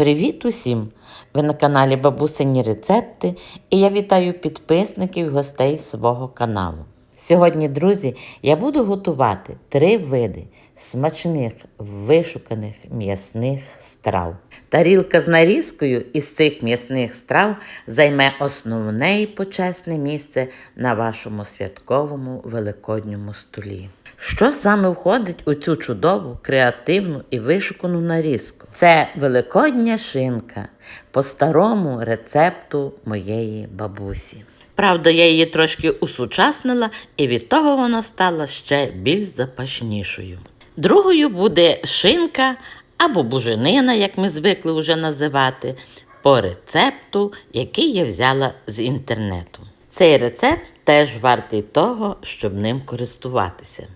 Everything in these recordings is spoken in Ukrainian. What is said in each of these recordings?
Привіт усім! Ви на каналі Бабусині Рецепти і я вітаю підписників і гостей свого каналу. Сьогодні, друзі, я буду готувати три види смачних вишуканих м'ясних страв. Тарілка з нарізкою із цих м'ясних страв займе основне і почесне місце на вашому святковому великодньому столі. Що саме входить у цю чудову, креативну і вишукану нарізку? Це великодня шинка по старому рецепту моєї бабусі. Правда, я її трошки усучаснила, і від того вона стала ще більш запашнішою. Другою буде шинка або буженина, як ми звикли вже називати, по рецепту, який я взяла з інтернету. Цей рецепт теж вартий того, щоб ним користуватися.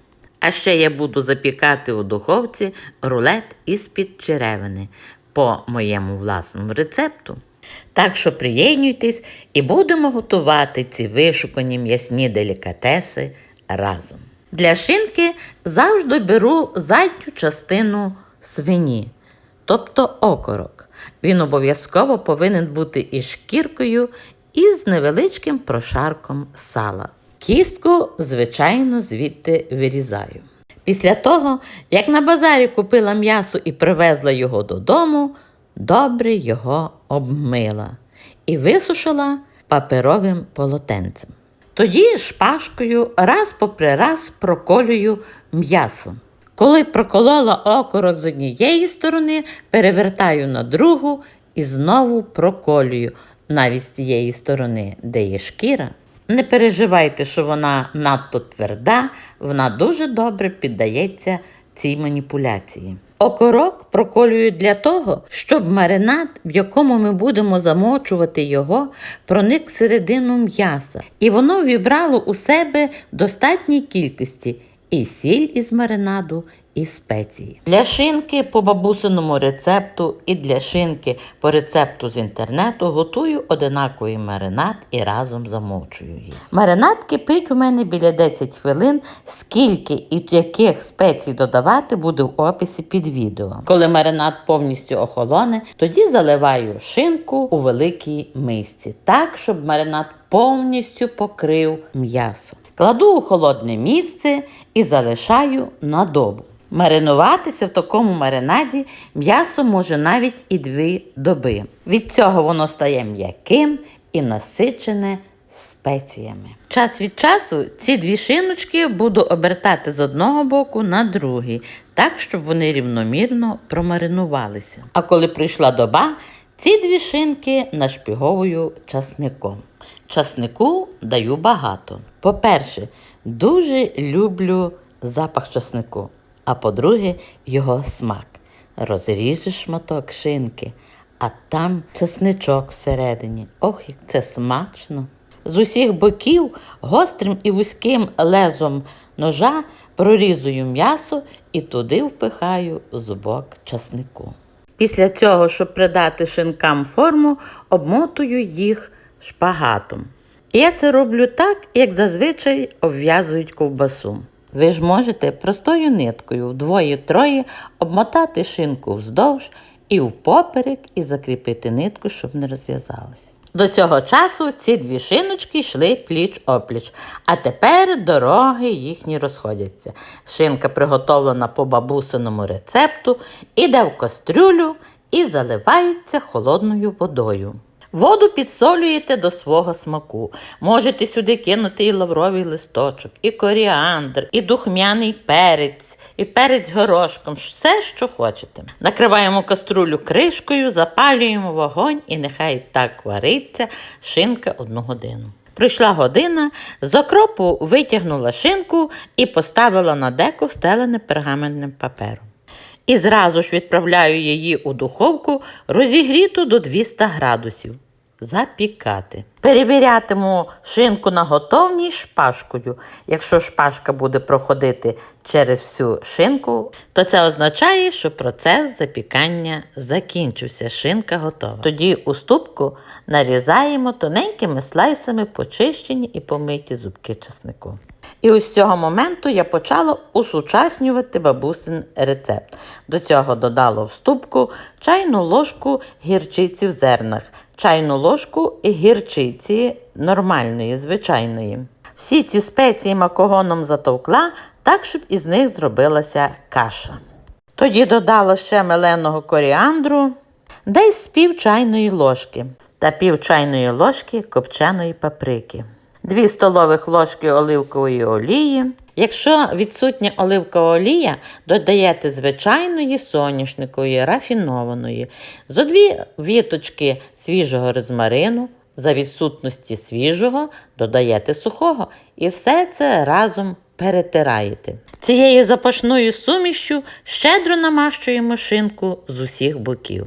А ще я буду запікати у духовці рулет із-під черевини по моєму власному рецепту. Так що приєднуйтесь і будемо готувати ці вишукані м'ясні делікатеси разом. Для шинки завжди беру задню частину свині, тобто окорок. Він обов'язково повинен бути із шкіркою і з невеличким прошарком сала. Кістку, звичайно, звідти вирізаю. Після того, як на базарі купила м'ясо і привезла його додому, добре його обмила і висушила паперовим полотенцем. Тоді шпажкою раз попри раз проколюю м'ясо. Коли проколола окорок з однієї сторони, перевертаю на другу і знову проколюю навіть з тієї сторони, де є шкіра. Не переживайте, що вона надто тверда, вона дуже добре піддається цій маніпуляції. Окорок проколюю для того, щоб маринад, в якому ми будемо замочувати його, проник всередину м'яса, і воно вібрало у себе достатній кількості і сіль із маринаду, і спеції. Для шинки по бабусиному рецепту і для шинки по рецепту з інтернету готую одинаковий маринад і разом замовчую їх. Маринад кипить у мене біля 10 хвилин, скільки і яких спецій додавати буде в описі під відео. Коли маринад повністю охолоне, тоді заливаю шинку у великій мисці, так, щоб маринад повністю покрив м'ясо. Кладу у холодне місце і залишаю на добу. Маринуватися в такому маринаді м'ясо може навіть і дві доби. Від цього воно стає м'яким і насичене спеціями. Час від часу ці дві шиночки буду обертати з одного боку на другий, так, щоб вони рівномірно промаринувалися. А коли прийшла доба, ці дві шинки нашпіговую часником. Часнику даю багато. По-перше, дуже люблю запах часнику, а по-друге, його смак. Розріжеш шматок шинки, а там часничок всередині. Ох, як це смачно! З усіх боків гострим і вузьким лезом ножа прорізую м'ясо і туди впихаю зубок часнику. Після цього, щоб придати шинкам форму, обмотую їх шпагатом. Я це роблю так, як зазвичай обв'язують ковбасу. Ви ж можете простою ниткою вдвоє-троє обмотати шинку вздовж і впоперек і закріпити нитку, щоб не розв'язалася. До цього часу ці дві шиночки йшли пліч-опліч, а тепер дороги їхні розходяться. Шинка приготовлена по бабусиному рецепту, іде в кастрюлю і заливається холодною водою. Воду підсолюєте до свого смаку. Можете сюди кинути і лавровий листочок, і коріандр, і духмяний перець, і перець горошком, все, що хочете. Накриваємо каструлю кришкою, запалюємо вогонь і нехай так вариться шинка одну годину. Пройшла година, з окропу витягнула шинку і поставила на деко встелене пергаментним папером. І зразу ж відправляю її у духовку розігріту до 200 градусів. Запікати. Перевірятиму шинку на готовність шпажкою. Якщо шпажка буде проходити через всю шинку, то це означає, що процес запікання закінчився. Шинка готова. Тоді у ступку нарізаємо тоненькими слайсами почищені і помиті зубки чеснику. І ось цього моменту я почала усучаснювати бабусин рецепт. До цього додала в ступку чайну ложку гірчиці в зернах, чайну ложку гірчиці нормальної, звичайної. Всі ці спеції макогоном затовкла, так, щоб із них зробилася каша. Тоді додала ще меленого коріандру, десь з пів чайної ложки та пів чайної ложки копченої паприки. 2 столових ложки оливкової олії. Якщо відсутня оливкова олія, додаєте звичайної соняшникової рафінованої, зо дві віточки свіжого розмарину, за відсутності свіжого додаєте сухого і все це разом перетираєте. Цією запашною сумішю щедро намащуємо шинку з усіх боків.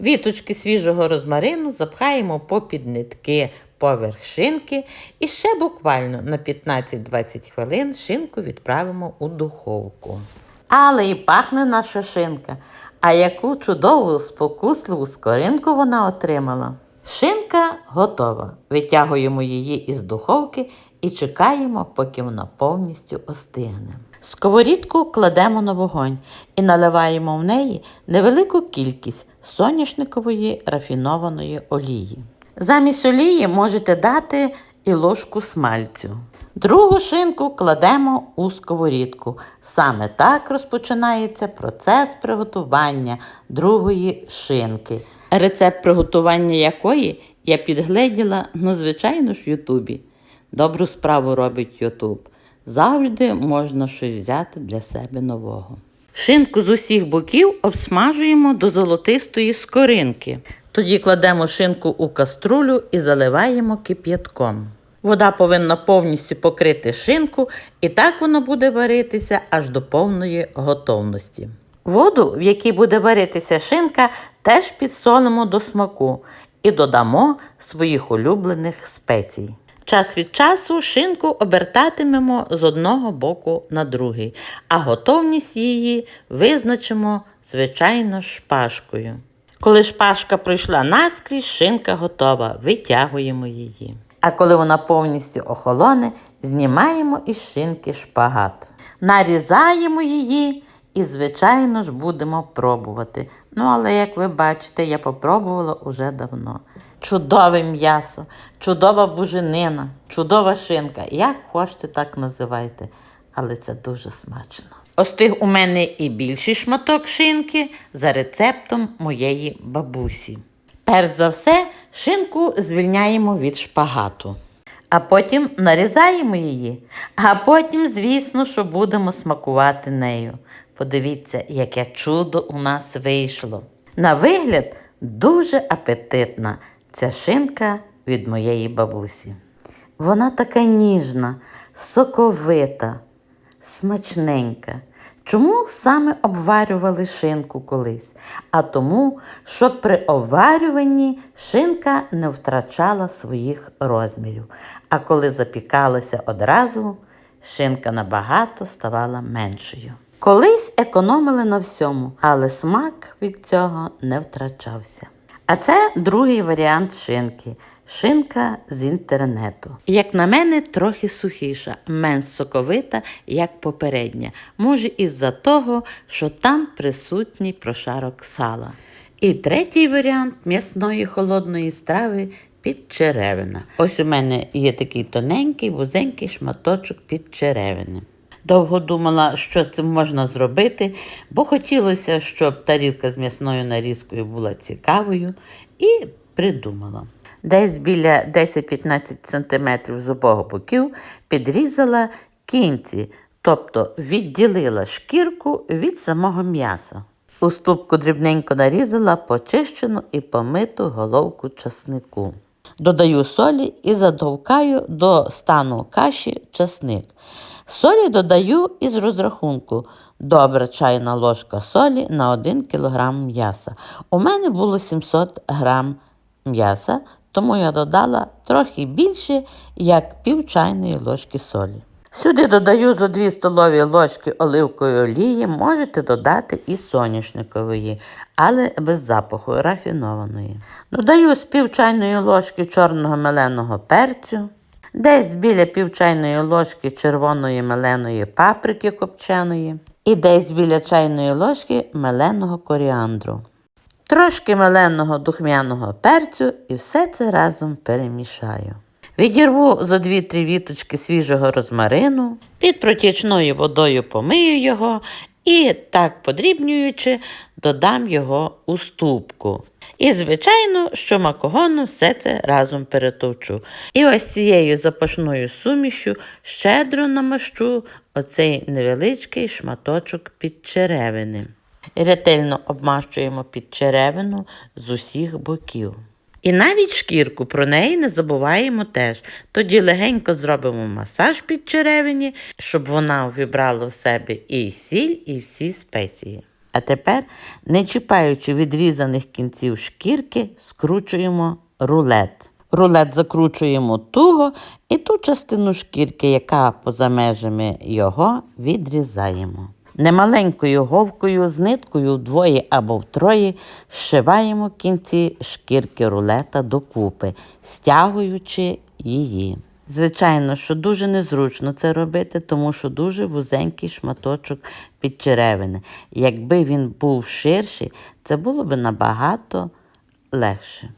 Віточки свіжого розмарину запхаємо попід нитки поверх шинки і ще буквально на 15-20 хвилин шинку відправимо у духовку. Але і пахне наша шинка. А яку чудову спокусливу скоринку вона отримала. Шинка готова. Витягуємо її із духовки і чекаємо, поки вона повністю остигне. Сковорідку кладемо на вогонь і наливаємо в неї невелику кількість соняшникової рафінованої олії. Замість олії можете дати і ложку смальцю. Другу шинку кладемо у сковорідку. Саме так розпочинається процес приготування другої шинки. Рецепт приготування якої я підгледіла, ну, звичайно ж, в Ютубі. Добру справу робить Ютуб. Завжди можна щось взяти для себе нового. Шинку з усіх боків обсмажуємо до золотистої скоринки. Тоді кладемо шинку у каструлю і заливаємо кип'ятком. Вода повинна повністю покрити шинку, і так воно буде варитися аж до повної готовності. Воду, в якій буде варитися шинка, теж підсолимо до смаку і додамо своїх улюблених спецій. Час від часу шинку обертатимемо з одного боку на другий, а готовність її визначимо, звичайно, шпажкою. Коли шпажка пройшла наскрізь, шинка готова, витягуємо її. А коли вона повністю охолоне, знімаємо із шинки шпагат. Нарізаємо її і, звичайно ж, будемо пробувати. Ну, але, як ви бачите, я попробувала уже давно. Чудове м'ясо, чудова буженина, чудова шинка. Як хочете, так називайте. Але це дуже смачно. Остиг у мене і більший шматок шинки за рецептом моєї бабусі. Перш за все, шинку звільняємо від шпагату. А потім нарізаємо її, а потім, звісно, що будемо смакувати нею. Подивіться, яке чудо у нас вийшло. На вигляд дуже апетитна ця шинка від моєї бабусі. Вона така ніжна, соковита, смачненька. Чому саме обварювали шинку колись? А тому, що при оварюванні шинка не втрачала своїх розмірів. А коли запікалася одразу, шинка набагато ставала меншою. Колись економили на всьому, але смак від цього не втрачався. А це другий варіант шинки. Шинка з інтернету. Як на мене, трохи сухіша, менш соковита, як попередня. Може, із-за того, що там присутній прошарок сала. І третій варіант м'ясної холодної страви підчеревина. Ось у мене є такий тоненький, вузенький шматочок підчеревини. Довго думала, що з цим можна зробити, бо хотілося, щоб тарілка з м'ясною нарізкою була цікавою, і придумала. Десь біля 10-15 см з обох боків підрізала кінці, тобто відділила шкірку від самого м'яса. У ступку дрібненько нарізала почищену і помиту головку часнику. Додаю солі і задовкаю до стану каші часник. Солі додаю із розрахунку. Добра чайна ложка солі на 1 кг м'яса. У мене було 700 г м'яса, тому я додала трохи більше, як пів чайної ложки солі. Сюди додаю зо 2 столові ложки оливкової олії, можете додати і соняшникової, але без запаху рафінованої. Додаю з пів чайної ложки чорного меленого перцю, десь біля пів чайної ложки червоної меленої паприки копченої і десь біля чайної ложки меленого коріандру. Трошки меленого духмяного перцю і все це разом перемішаю. Відірву зо 2-3 віточки свіжого розмарину, під протічною водою помию його і, так подрібнюючи, додам його у ступку. І, звичайно, що макогоном все це разом перетовчу. І ось цією запашною сумішю щедро намащу оцей невеличкий шматочок підчеревини. Ретельно обмащуємо підчеревину з усіх боків. І навіть шкірку про неї не забуваємо теж. Тоді легенько зробимо масаж під черевині, щоб вона увібрала в себе і сіль, і всі спеції. А тепер, не чіпаючи відрізаних кінців шкірки, скручуємо рулет. Рулет закручуємо туго і ту частину шкірки, яка поза межами його, відрізаємо. Немаленькою голкою з ниткою вдвоє або втроє зшиваємо кінці шкірки рулета докупи, стягуючи її. Звичайно, що дуже незручно це робити, тому що дуже вузенький шматочок підчеревини. Якби він був ширший, це було б набагато легше.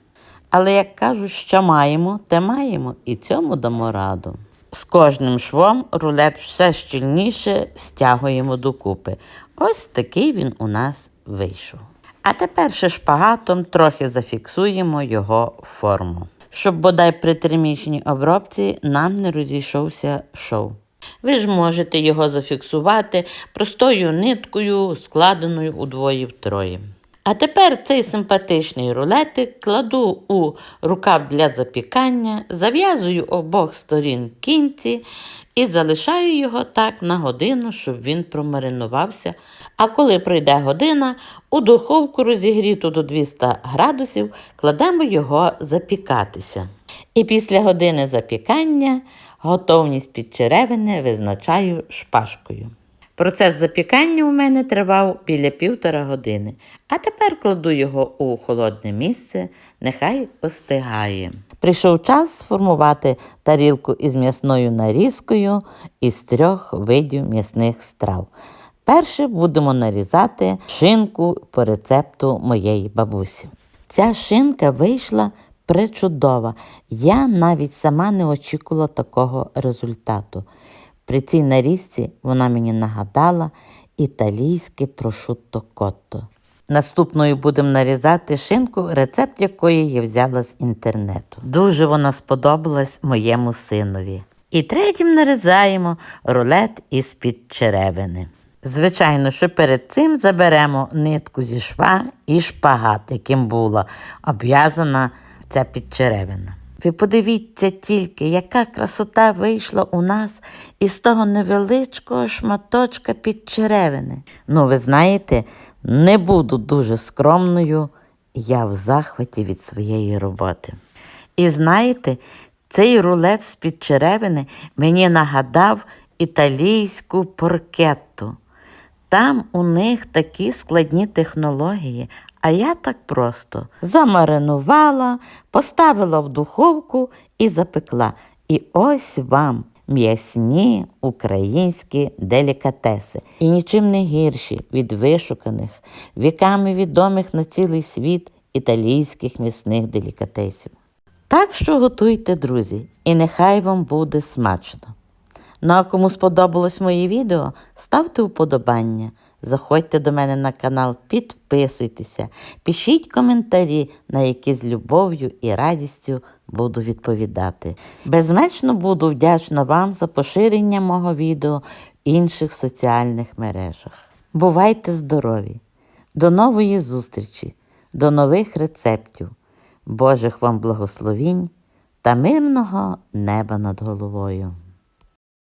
Але як кажуть, що маємо, те маємо, і цьому дамо раду. З кожним швом рулет все щільніше стягуємо докупи. Ось такий він у нас вийшов. А тепер ще шпагатом трохи зафіксуємо його форму, щоб бодай при термічній обробці нам не розійшовся шов. Ви ж можете його зафіксувати простою ниткою, складеною удвоє втроє. А тепер цей симпатичний рулетик кладу у рукав для запікання, зав'язую обох сторін кінці і залишаю його так на годину, щоб він промаринувався. А коли пройде година, у духовку розігріту до 200 градусів кладемо його запікатися. І після години запікання готовність підчеревини визначаю шпажкою. Процес запікання у мене тривав біля півтора години, а тепер кладу його у холодне місце, нехай остигає. Прийшов час сформувати тарілку із м'ясною нарізкою із трьох видів м'ясних страв. Перше будемо нарізати шинку по рецепту моєї бабусі. Ця шинка вийшла пречудова. Я навіть сама не очікувала такого результату. При цій нарізці вона мені нагадала італійське прошутто котто. Наступною будемо нарізати шинку, рецепт якої я взяла з інтернету. Дуже вона сподобалась моєму синові. І третім нарізаємо рулет із-під черевини. Звичайно, що перед цим заберемо нитку зі шва і шпагат, яким була обв'язана ця підчеревина. Ви подивіться тільки, яка красота вийшла у нас із того невеличкого шматочка підчеревини. Ну, ви знаєте, не буду дуже скромною, я в захваті від своєї роботи. І знаєте, цей рулет з під черевини мені нагадав італійську поркетту. Там у них такі складні технології, а я так просто замаринувала, поставила в духовку і запекла. І ось вам м'ясні українські делікатеси. І нічим не гірші від вишуканих, віками відомих на цілий світ італійських м'ясних делікатесів. Так що готуйте, друзі, і нехай вам буде смачно. Ну а кому сподобалось моє відео, ставте вподобання, заходьте до мене на канал, підписуйтеся, пишіть коментарі, на які з любов'ю і радістю буду відповідати. Безмечно буду вдячна вам за поширення мого відео в інших соціальних мережах. Бувайте здорові! До нової зустрічі, до нових рецептів, Божих вам благословінь та мирного неба над головою.